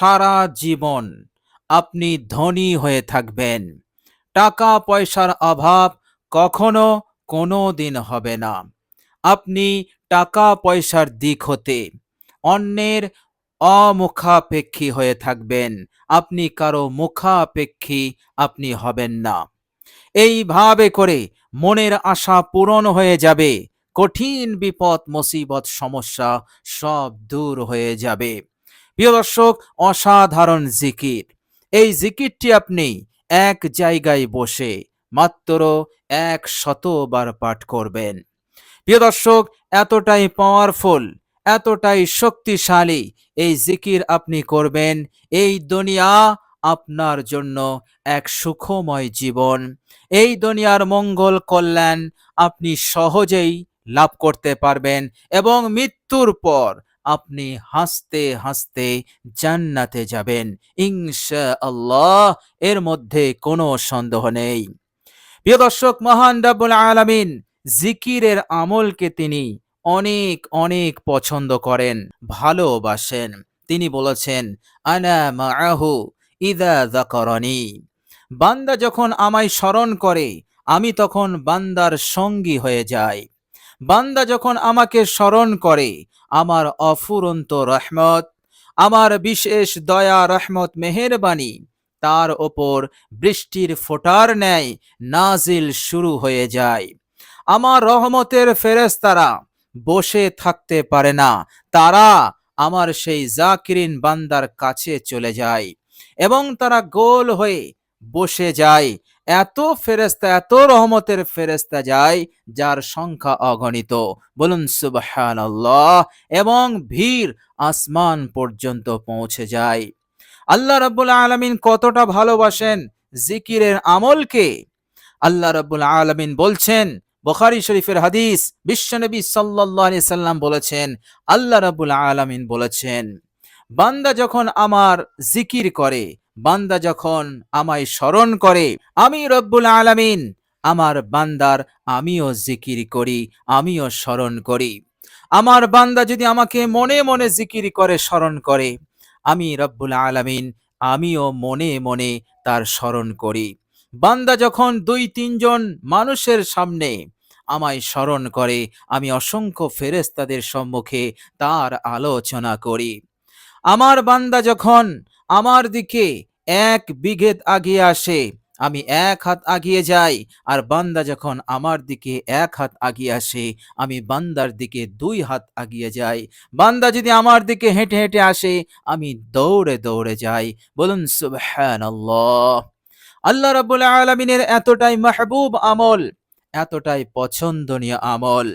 সারা জীবন আপনি ধনী হয়ে থাকবেন। টাকা পয়সার অভাব কখনো কোনো দিন হবে না। আপনি টাকা পয়সার দিক হতে অন্যের অমুখাপেক্ষী হয়ে থাকবেন। আপনি কারও মুখাপেক্ষী আপনি হবেন না। এইভাবে করে মনের আশা পূরণ হয়ে যাবে। কঠিন বিপদ, মুসিবত, সমস্যা সব দূর হয়ে যাবে। প্রিয় দর্শক, অসাধারণ জিকির। এই জিকিরটি আপনি এক জায়গায় বসে মাত্র এক শতবার পাঠ করবেন। প্রিয় দর্শক, এতটাই পাওয়ারফুল এতটাই শক্তিশালী এই জিকির আপনি করবেন, এই দুনিয়া আপনার জন্য এক সুখময় জীবন। এই দুনিয়ার মঙ্গল কল্যাণ আপনি সহজেই লাভ করতে পারবেন এবং মৃত্যুর পর আপনি হাসতে হাসতে জান্নাতে যাবেন। ইনশা আল্লাহ এর মধ্যে কোনো সন্দেহ নেই। প্রিয় দর্শক, মহান রাব্বুল আলামিন, জিকিরের আমলকে তিনি অনেক অনেক পছন্দ করেন, ভালোবাসেন। তিনি বলেছেন, আনা মাআহু ইদা যাকারানি। বান্দা যখন আমায় স্মরণ করে, আমি তখন বান্দার সঙ্গী হয়ে যাই। বান্দা যখন আমাকে স্মরণ করে, আমার অফুরন্ত রহমত, আমার বিশেষ দয়া, রহমত মেহেরবানি তার ওপর বৃষ্টির ফোটার ন্যায় নাজিল শুরু হয়ে যায়। আমার রহমতের ফেরেশতারা বসে থাকতে পারে না, তারা আমার সেই জাকিরিন বান্দার কাছে চলে যায় এবং তারা গোল হয়ে বসে যায়। এত ফেরেস্তা এত রহমতের ফেরেস্তা যায় যার সংখ্যা অগণিত। বলুন সুবহান এবং ভিড় আসমান পর্যন্ত পৌঁছে যায়। আল্লাহ রাব্বুল আলামিন কতটা ভালোবাসেন জিকিরের আমলকে। আল্লাহ রাব্বুল আলামিন বলছেন, বুখারী শরীফের হাদিস বিশ্বনবী আলাইহি সাল্লাম বলেছেন, আল্লাহ রাব্বুল আলামিন বলেছেন, বান্দা যখন আমার জিকির করে বান্দা যখন আমায় স্মরণ করে, আমি রব্বুল আলামিন আমার বান্দার আমিও জিকির করি, আমিও স্মরণ করি। আমার বান্দা যদি আমাকে মনে মনে জিকির করে, স্মরণ করে, আমি রব্বুল আলামিন আমিও মনে মনে তার স্মরণ করি। বান্দা যখন দুই তিনজন মানুষের সামনে আমায় স্মরণ করে, আমি অসংখ্য ফেরেস্তাদের সম্মুখে তার আলোচনা করি। আমার বান্দা যখন আমার দিকে এক বিঘেত আগিয়ে আসে, আমি এক হাত আগিয়ে যাই, আর বান্দা যখন আমার দিকে এক হাত আগিয়ে আসে, আমি বান্দার দিকে দুই হাত আগিয়ে যাই। বান্দা যদি আমার দিকে হেঁটে হেঁটে আসে, আমি দৌড়ে দৌড়ে যাই। বলুন, সুবহানাল্লাহ। আল্লাহ রাব্বুল আলামিনের এতটাই মাহবুব আমল, এতটাই পছন্দনীয় আমল।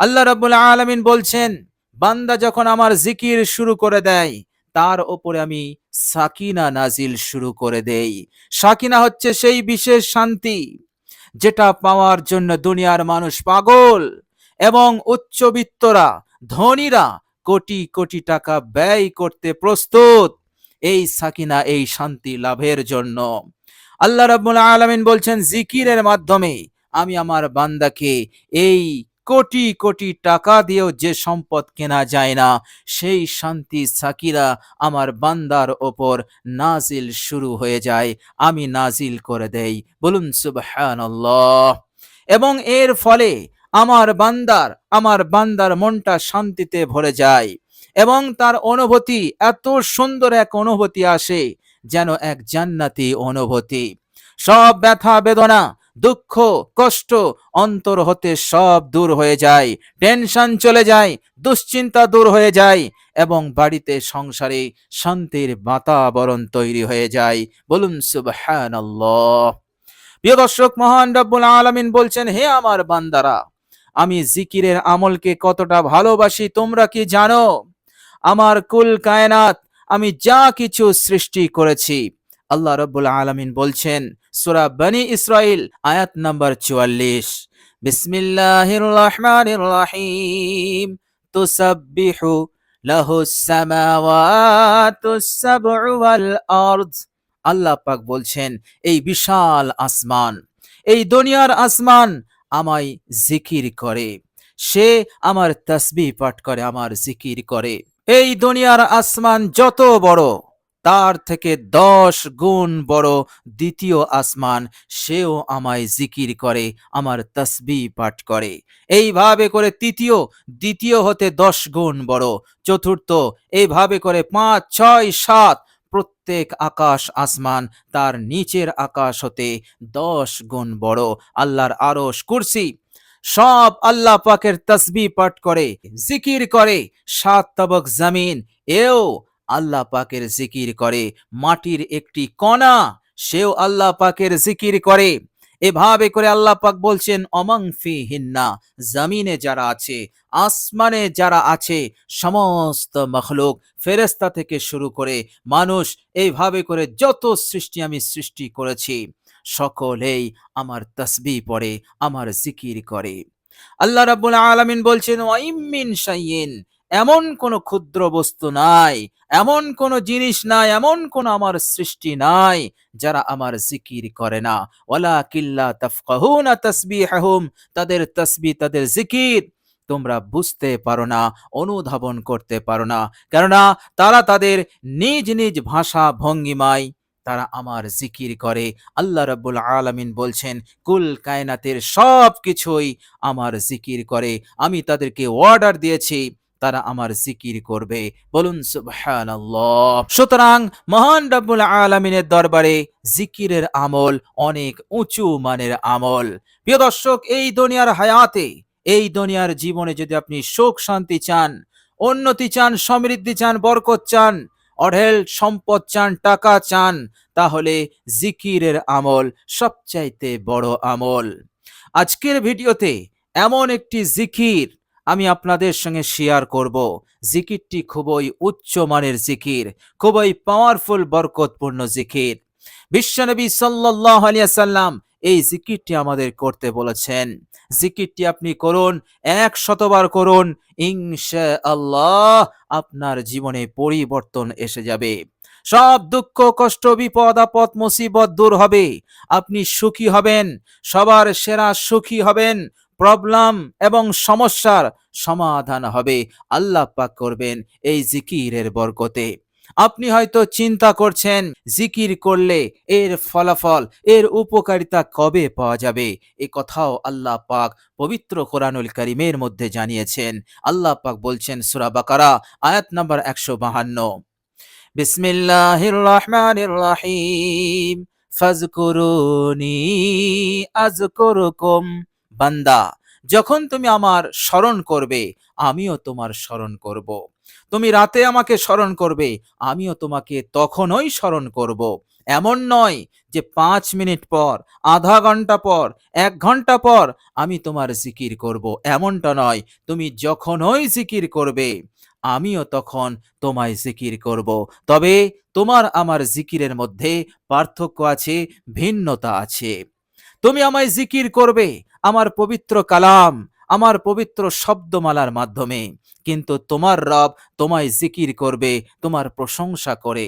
আল্লাহ রাব্বুল আলামিন বলছেন, বান্দা যখন আমার জিকির শুরু করে দেয় তার ওপরে আমি সাকিনা নাজিল শুরু করে দেই। সাকিনা হচ্ছে সেই বিশেষ শান্তি যেটা পাওয়ার জন্য দুনিয়ার মানুষ পাগল এবং উচ্চবিত্তরা, ধনীরা কোটি কোটি টাকা ব্যয় করতে প্রস্তুত। এই সাকিনা এই শান্তি লাভের জন্য। আল্লাহ রাব্বুল আলামিন বলছেন, জিকিরের মাধ্যমে আমি আমার বান্দাকে এই কোটি কোটি টাকা দিয়েও যে সম্পদ কেনা যায় না, সেই শান্তি সাকিরা আমার বান্দার ওপর নাজিল শুরু হয়ে যায়। আমি নাজিল করে দেই। বলুন, সুবহানাল্লাহ। এবং এর ফলে আমার বান্দার আমার বান্দার মনটা শান্তিতে ভরে যায় এবং তার অনুভূতি, এত সুন্দর এক অনুভূতি আসে যেন এক জান্নাতি অনুভূতি। সব ব্যথা বেদনা দুঃখ, কষ্ট অন্তর হতে সব দূর হয়ে যায়। টেনশন চলে যায়, দুশ্চিন্তা দূর হয়ে যায় এবং বাড়িতে সংসারে শান্তির বাতাবরণ তৈরি হয়ে যায়। বলুন, সুবহানাল্লাহ। প্রিয় দর্শক, মহান রব্বুল আলামিন বলছেন, হে আমার বান্দারা, আমি জিকিরের আমলকে কতটা ভালোবাসি তোমরা কি জানো? আমার কুল কায়নাত, আমি যা কিছু সৃষ্টি করেছি আল্লাহ রব্বুল আলামিন বলছেন, সূরা বনি ইসরাইল আয়াত নম্বর চুয়াল্লিশ। বিসমিল্লাহির রহমানির রহিম। আল্লাহ পাক বলছেন, এই বিশাল আসমান, এই দুনিয়ার আসমান আমায় জিকির করে। সে আমার তসবি পাঠ করে, আমার জিকির করে। এই দুনিয়ার আসমান যত বড় তার থেকে দশ গুণ বড় দ্বিতীয় আসমান, সেও আমায় জিকির করে, আমার তসবি পাঠ করে। এইভাবে করে তৃতীয়, দ্বিতীয় হতে দশ গুণ বড়। চতুর্থ, এইভাবে করে পাঁচ, ছয়, সাত, প্রত্যেক আকাশ আসমান, তার নিচের আকাশ হতে দশ গুণ বড়। আল্লাহর আরশ, কুরসি, সব আল্লাহ পাকের তসবি পাঠ করে, জিকির করে, সাত তবক জমিন, এও আল্লাহ পাকের জিকির করে। মাটির একটি কণা, সেও আল্লাহ পাকের জিকির করে। এভাবে করে আল্লাহ পাক বলছেন, অমং ফি হিন্না জমিনে যারা আছে, আসমানে যারা আছে, সমস্ত মখলুক ফেরেস্তা থেকে শুরু করে মানুষ, এইভাবে করে যত সৃষ্টি আমি সৃষ্টি করেছি, সকলেই আমার তসবি পড়ে, আমার জিকির করে। আল্লাহ রাব্বুল আলামিন বলছেন ওয়াইমিন শাইইন এমন কোন ক্ষুদ্র বস্তু নাই, এমন কোন জিনিস নাই, এমন কোন আমার সৃষ্টি নাই, যারা আমার জিকির করে না। ওয়ালা কিল্লা তাফকাহুনা তাসবিহাহুম, তাদের তসবি, তাদের জিকির তোমরা বুঝতে পারো না, অনুধাবন করতে পারো না। কেননা তারা তাদের নিজ নিজ ভাষা ভঙ্গিমায় তারা আমার জিকির করে। আল্লাহ রাব্বুল আলামিন বলছেন, কুল কায়নাতের সব কিছুই আমার জিকির করে। আমি তাদেরকে অর্ডার দিয়েছি তারা আমার জিকির করবে। বলুন সুতরাং মহান রাব্বুল আলামিনের দরবারে জিকিরের আমল অনেক উঁচু মানের আমল। প্রিয় দর্শক, এই দুনিয়ার হায়াতে, এই দুনিয়ার জীবনে যদি আপনি সুখ, শান্তি চান, উন্নতি চান, সমৃদ্ধি চান, বরকত চান, অঢেল সম্পদ চান, টাকা চান, তাহলে জিকিরের আমল সবচাইতে বড় আমল। আজকের ভিডিওতে এমন একটি জিকির আমি আপনাদের সঙ্গে শেয়ার করব। জিকিরটি খুবই উচ্চমানের জিকির, খুবই পাওয়ারফুল বরকতপূর্ণ জিকির। বিশ্বনবী সাল্লাল্লাহু আলাইহি সাল্লাম এই জিকিরটি আমাদের করতে বলেছেন। জিকিরটি আপনি করুন এক শতবার করুন ইনশা আল্লাহ আপনার জীবনে পরিবর্তন এসে যাবে। সব দুঃখ, কষ্ট, বিপদ, আপদ, মুসিবত দূর হবে। আপনি সুখী হবেন, সবার সেরা সুখী হবেন। প্রবলেম এবং সমস্যার সমাধান হবে। আল্লাহ পাক করবেন এই জিকিরের বরকতে। আপনি হয়তো চিন্তা করছেন, জিকির করলে এর ফলাফল, এর উপকারিতা কবে পাওয়া যাবে? এ কথাও আল্লাহ পাক পবিত্র কোরআনুল করিমের মধ্যে জানিয়েছেন। আল্লাহ পাক বলছেন সুরা বাকারা, আয়াত নাম্বার একশো বাহান্ন। বিসমিল্লাহির রহমানির রহিম। ফাজকুরুনি বান্দা যখন তুমি আমার স্মরণ করবে, আমিও তোমার স্মরণ করব। তুমি রাতে আমাকে স্মরণ করবে, আমিও তোমাকে তখনই স্মরণ করব। এমন নয় যে পাঁচ মিনিট পর, আধা ঘণ্টা পর, এক ঘণ্টা পর আমি তোমার জিকির করব। এমনটা নয়, তুমি যখনই জিকির করবে, আমিও তখন তোমায় জিকির করব। তবে তোমার আমার জিকিরের মধ্যে পার্থক্য আছে, ভিন্নতা আছে। তুমি আমায় জিকির করবে, আমার পবিত্র কালাম, আমার পবিত্র শব্দমালার মাধ্যমে। কিন্তু তোমার রব তোমায় জিকির করবে, তোমার প্রশংসা করে।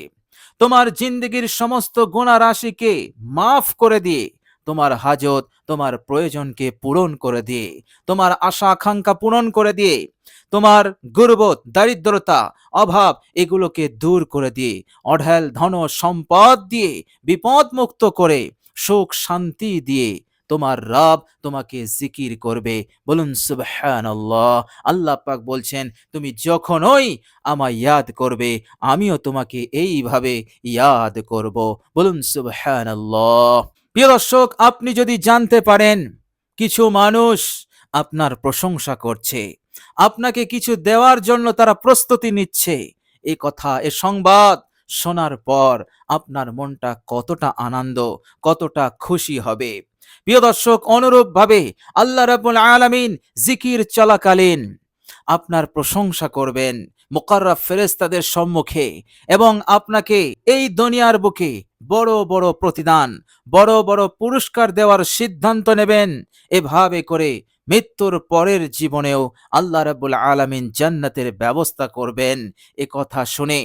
তোমার জিন্দগির সমস্ত গুণা রাশিকে মাফ করে দিয়ে, তোমার হাজত, তোমার প্রয়োজনকে পূরণ করে দিয়ে, তোমার আশা আকাঙ্ক্ষা পূরণ করে দিয়ে, তোমার গুরবত, দারিদ্রতা, অভাব এগুলোকে দূর করে দিয়ে, অঢেল ধন সম্পদ দিয়ে বিপদ মুক্ত করে সুখ শান্তি দিয়ে তোমার রব তোমাকে জিকির করবে। বলুন, সুবহানাল্লাহ। আল্লাহ আল্লাহ পাক বলছেন, তুমি যখনই আমায় ইয়াদ করবে, আমিও তোমাকে এইভাবে ইয়াদ করব। বলুন, সুবহানাল্লাহ। প্রিয় দর্শক, আপনি যদি জানতে পারেন, কিছু মানুষ আপনার প্রশংসা করছে। আপনাকে কিছু দেওয়ার জন্য তারা প্রস্তুতি নিচ্ছে। এ কথা, এ সংবাদ শোনার পর আপনার মনটা কতটা আনন্দ, কতটা খুশি হবে। প্রিয় দর্শক, অনুরূপভাবে আল্লাহ রাব্বুল আলামিন জিকির চলাকালীন আপনার প্রশংসা করবেন মোকাররব ফেরেস্তাদের সম্মুখে এবং আপনাকে এই দুনিয়ার বুকে বড় বড় প্রতিদান, বড় বড় পুরস্কার দেওয়ার সিদ্ধান্ত নেবেন। এভাবে করে মৃত্যুর পরের জীবনেও আল্লাহ রাব্বুল আলামিন জান্নাতের ব্যবস্থা করবেন। এ কথা শুনে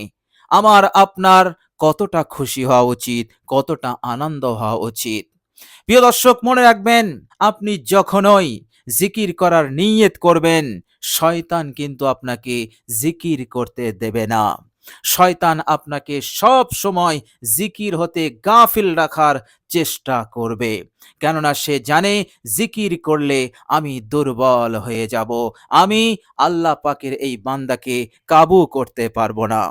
আমার আপনার কতটা খুশি হওয়া উচিত, কতটা আনন্দ হওয়া উচিত। প্রিয় দর্শক, মনে রাখবেন, আপনি যখনই জিকির করার নিয়ত করবেন, শয়তান কিন্তু আপনাকে জিকির করতে দেবে না। শয়তান আপনাকে সব সময় জিকির হতে গাফিল রাখার চেষ্টা করবে। কেননা সে জানে, জিকির করলে আমি দুর্বল হয়ে যাব। আমি আল্লাহ পাকের এই বান্দাকে কাবু করতে পারব না।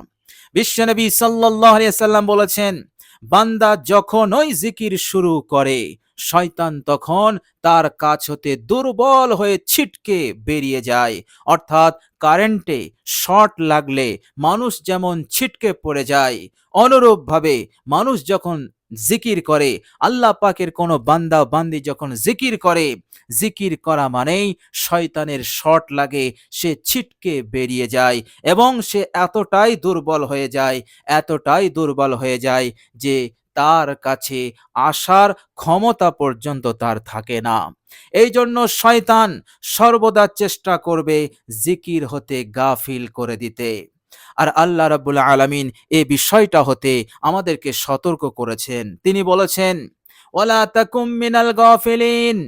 বিশ্বনবী সাল্লাম বলেছেন, বান্দা যখন ওই জিকির শুরু করে, শয়তান তখন তার কাছ হতে দুর্বল হয়ে ছিটকে বেরিয়ে যায়। অর্থাৎ কারেন্টে শর্ট লাগলে মানুষ যেমন ছিটকে পড়ে যায়, অনুরূপভাবে মানুষ যখন জিকির করে। আল্লাহ পাকের কোনো বান্দা বান্দি যখন জিকির করে, জিকির করা মানেই শয়তানের শট লাগে, সে ছিটকে বেরিয়ে যায় এবং সে এতটাই দুর্বল হয়ে যায়, এতটাই দুর্বল হয়ে যায় যে তার কাছে আসার ক্ষমতা পর্যন্ত তার থাকে না। এই জন্য শয়তান সর্বদা চেষ্টা করবে জিকির হতে গাফিল করে দিতে। আর আল্লাহ রাবুল আলমিন এ বিষয়টা হতে আমাদেরকে সতর্ক করেছেন। তিনি বলেছেন ওলা তাকুম মিনাল গাফিলিন।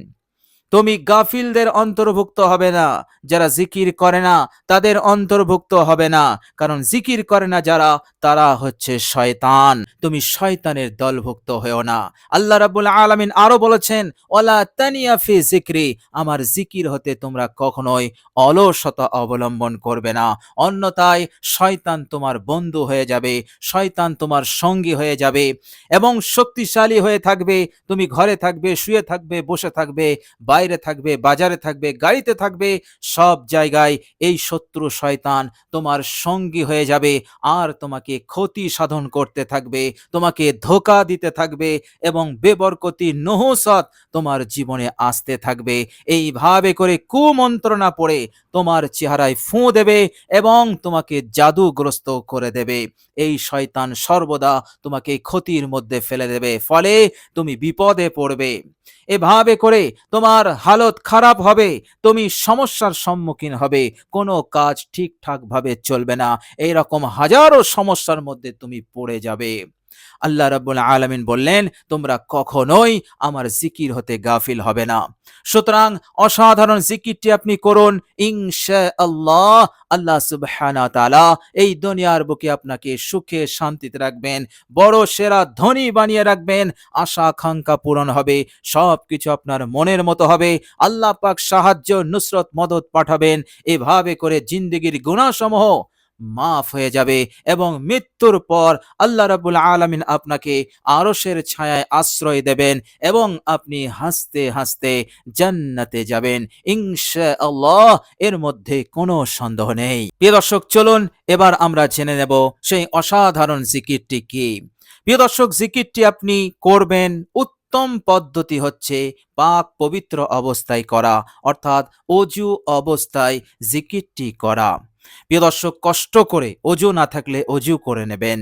তুমি গাফিলদের অন্তর্ভুক্ত হবে না। যারা জিকির করে না, তাদের অন্তর্ভুক্ত হবে না। কারণ জিকির করে না যারা, তারা হচ্ছে শয়তান। তুমি শয়তানের দলভুক্ত হয়েও না। আল্লাহ রাব্বুল আলামিন আরও বলেছেন ওলা তানিয়া ফি জিক্রি। আমার জিকির হতে তোমরা কখনোই অলসতা অবলম্বন করবে না। অন্যথায় শয়তান তোমার বন্ধু হয়ে যাবে, শয়তান তোমার সঙ্গী হয়ে যাবে এবং শক্তিশালী হয়ে থাকবে। তুমি ঘরে থাকবে, শুয়ে থাকবে, বসে থাকবে বাইরে থাকবে, বাজারে থাকবে, গাড়িতে থাকবে, সব জায়গায় এই শত্রু শয়তান তোমার সঙ্গী হয়ে যাবে আর তোমাকে ক্ষতি সাধন করতে থাকবে, তোমাকে ধোকা দিতে থাকবে এবং বেবরকতি নহসত তোমার জীবনে আসতে থাকবে। এইভাবে করে কুমন্ত্রণা পড়ে তোমার চেহারায় ফুঁ দেবে এবং তোমাকে জাদুগ্রস্ত করে দেবে। এই শয়তান সর্বদা তোমাকে ক্ষতির মধ্যে ফেলে দেবে, ফলে তুমি বিপদে পড়বে। এভাবে করে তোমার হালত খারাপ হবে, তুমি সমস্যার সম্মুখীন হবে, কোনো কাজ ঠিকঠাক ভাবে চলবে না। এইরকম হাজারো সমস্যার মধ্যে তুমি পড়ে যাবে। আল্লাহ রাব্বুল আলামিন বললেন, তোমরা কখনোই আমার জিকির হতে গাফিল হবে না। সুতরাং অসাধারণ জিকিরটি আপনি করুন ইনশা আল্লাহ আল্লাহ সুবহানা তাআলা এই দুনিয়ার বুকে আপনাকে সুখে শান্তিতে রাখবেন, বড় সেরা ধনী বানিয়ে রাখবেন, আশা আকাঙ্ক্ষা পূরণ হবে সব কিছু আপনার মনের মতো হবে, আল্লাহ পাক সাহায্য, নুসরত, মদত পাঠাবেন, এভাবে করে জিন্দগির গুণাসমূহ মাফ হয়ে যাবে এবং মৃত্যুর পর আল্লাহ রাবুল আলামিন আপনাকে আরশের ছায়ায় আশ্রয় দেবেন এবং আপনি হাসতে হাসতে জান্নাতে যাবেন। ইনশা আল্লাহ এর মধ্যে কোনো সন্দেহ নেই। প্রিয় দর্শক, চলুন এবার আমরা জেনে নেব সেই অসাধারণ জিকিরটি কি। প্রিয় দর্শক, জিকিরটি আপনি করবেন, উত্তম পদ্ধতি হচ্ছে পাক পবিত্র অবস্থায় করা, অর্থাৎ অজু অবস্থায় জিকিরটি করা। প্রিয় দর্শক, কষ্ট করে অজু না থাকলে অজু করে নেবেন।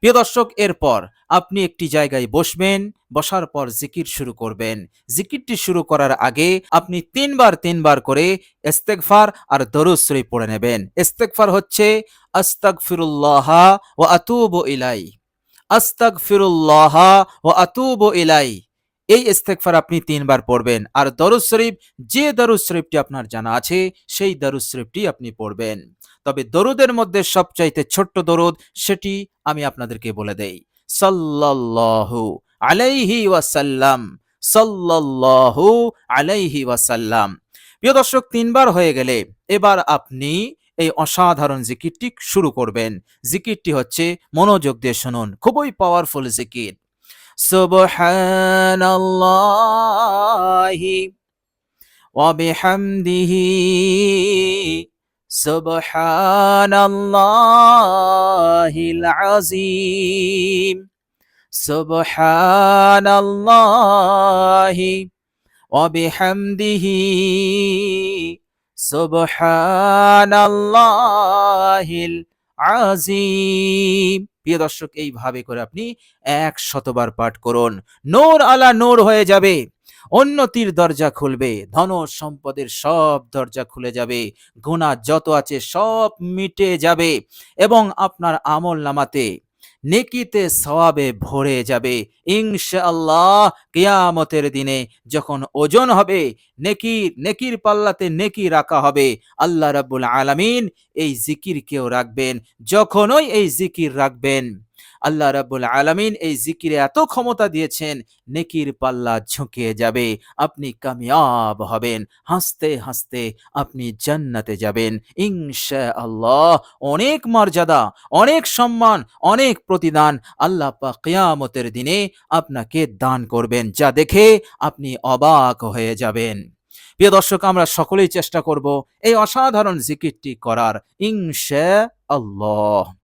প্রিয় দর্শক, এরপর আপনি একটি জায়গায় বসবেন, বসার পর জিকির শুরু করবেন। জিকিরটি শুরু করার আগে আপনি তিনবার তিনবার করে ইস্তেগফার আর দরুদ শরীফ পড়ে নেবেন। ইস্তেগফার হচ্ছে, আস্তাগফিরুল্লাহ ও আতুবু ইলাই আস্তাগফিরুল্লাহ ও আতুবু ইলাই এই ইস্তেগফার আপনি তিনবার পড়বেন আর দরুদ শরীফ, যে দরুদ শরীফটি আপনার জানা আছে, সেই দরুদ শরীফটি আপনি পড়বেন। তবে দরুদের মধ্যে সবচাইতে ছোট্ট দরুদ সেটি আমি আপনাদেরকে বলে দেই। সাল্লাল্লাহু আলাইহি ওয়াসাল্লাম, সাল্লাল্লাহু আলাইহি ওয়াসাল্লাম। প্রিয় দর্শক, তিনবার হয়ে গেলে এবার আপনি এই অসাধারণ জিকিরটি শুরু করবেন। জিকিরটি হচ্ছে মনোযোগ দিয়ে শুনুন, খুবই পাওয়ারফুল জিকির। সুবহানাল্লাহি ওয়া বিহামদিহি সুবহানাল্লাহিল আযীম। সুবহানাল্লাহি ওয়া বিহামদিহি। সুবহানাল্লাহিল আযীম। প্রিয় দর্শক, এইভাবে করে আপনি এক শতবার পাঠ করুন। নূর আলা নূর হয়ে যাবে। উন্নতির দরজা খুলবে, ধন সম্পদের সব দরজা খুলে যাবে, গুণা যত আছে সব মিটে যাবে এবং আপনার আমল নামাতে নেকিতে সওয়াবে ভরে যাবে। ইনশাআল্লাহ কিয়ামতের দিনে যখন ওজন হবে নেকির নেকির পাল্লাতে নেকি রাখা হবে, আল্লাহ রাব্বুল আলামিন এই জিকিরকেও রাখবেন, যখনই এই জিকির রাখবেন। আল্লাহ রাব্বুল আলামিন এই জিকিরে এত ক্ষমতা দিয়েছেন, নেকির পাল্লা ঝুঁকিয়ে যাবে, আপনি কামিয়াব হবেন, হাসতে হাসতে আপনি জান্নাতে যাবেন। ইনশাআল্লাহ, অনেক মর্যাদা, অনেক সম্মান, অনেক প্রতিদান আল্লাহ পাক কিয়ামতের দিনে আপনাকে দান করবেন, যা দেখে আপনি অবাক হয়ে যাবেন। প্রিয় দর্শক, আমরা সকলেই চেষ্টা করব এই অসাধারণ জিকিরটি করার। ইনশা আল্লাহ